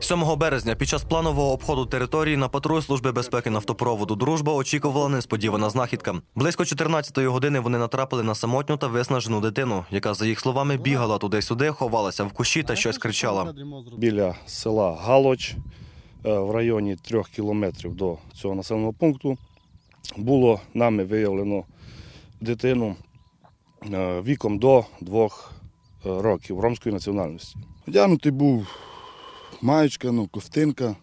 7 березня під час планового обходу території на патруль служби безпеки нафтопроводу Дружба очікувала несподівана знахідка. Близько 14-ї години вони натрапили на самотню та виснажену дитину, яка, за їх словами, бігала туди-сюди, ховалася в кущі та щось кричала. біля села Галоч е, в районі трьох кілометрів до цього населеного пункту було нами виявлено дитину е, віком до двох е, років ромської національності. Одягнутий був маєчка, ну, ковтинка,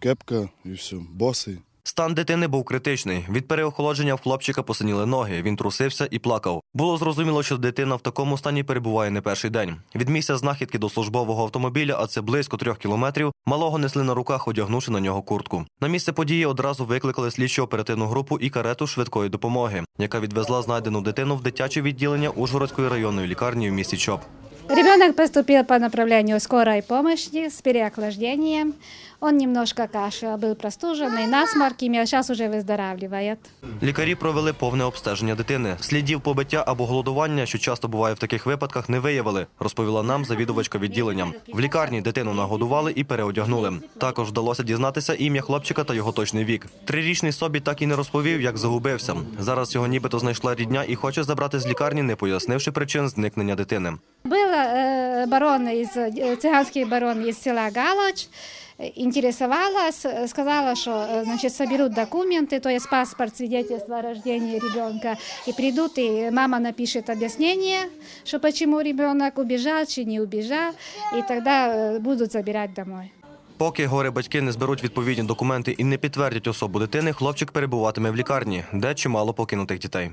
кепка і все, босий. Стан дитини був критичний. Від переохолодження в хлопчика посиніли ноги. Він трусився і плакав. Було зрозуміло, що дитина в такому стані перебуває не перший день. Від місця знахідки до службового автомобіля, а це близько трьох кілометрів, малого несли на руках, одягнувши на нього куртку. На місце події одразу викликали слідчо оперативну групу і карету швидкої допомоги, яка відвезла знайдену дитину в дитяче відділення Ужгородської районної лікарні в місті Чоп. Ребенок поступил по направлению скорой помощи с переохлаждением. Он немножко кашлял, был простуженный, насморк имел, сейчас уже выздоравливает. Лікарі провели повне обстеження дитини. Слідів побиття або голодування, що часто буває в таких випадках, не виявили, розповіла нам завідувачка відділення. В лікарні дитину нагодували і переодягнули. Також вдалося дізнатися ім'я хлопчика та його точний вік. Трирічний собі так і не розповів, як загубився. Зараз його нібито знайшла рідня і хоче забрати з лікарні, не пояснивши причин зникнення дитини. Был э, барон из, э, цыганский барон из села Галоч, э, интересовалась, э, сказала, что э, значит, соберут документы, то есть паспорт, свидетельство о рождении ребенка, и придут, и мама напишет объяснение, что почему ребенок убежал, чи не убежал, и тогда э, будут забирать домой. Поки горе батьки не зберуть відповідні документи і не підтвердять особу дитини, хлопчик перебуватиме в лікарні, де чимало покинутих дітей.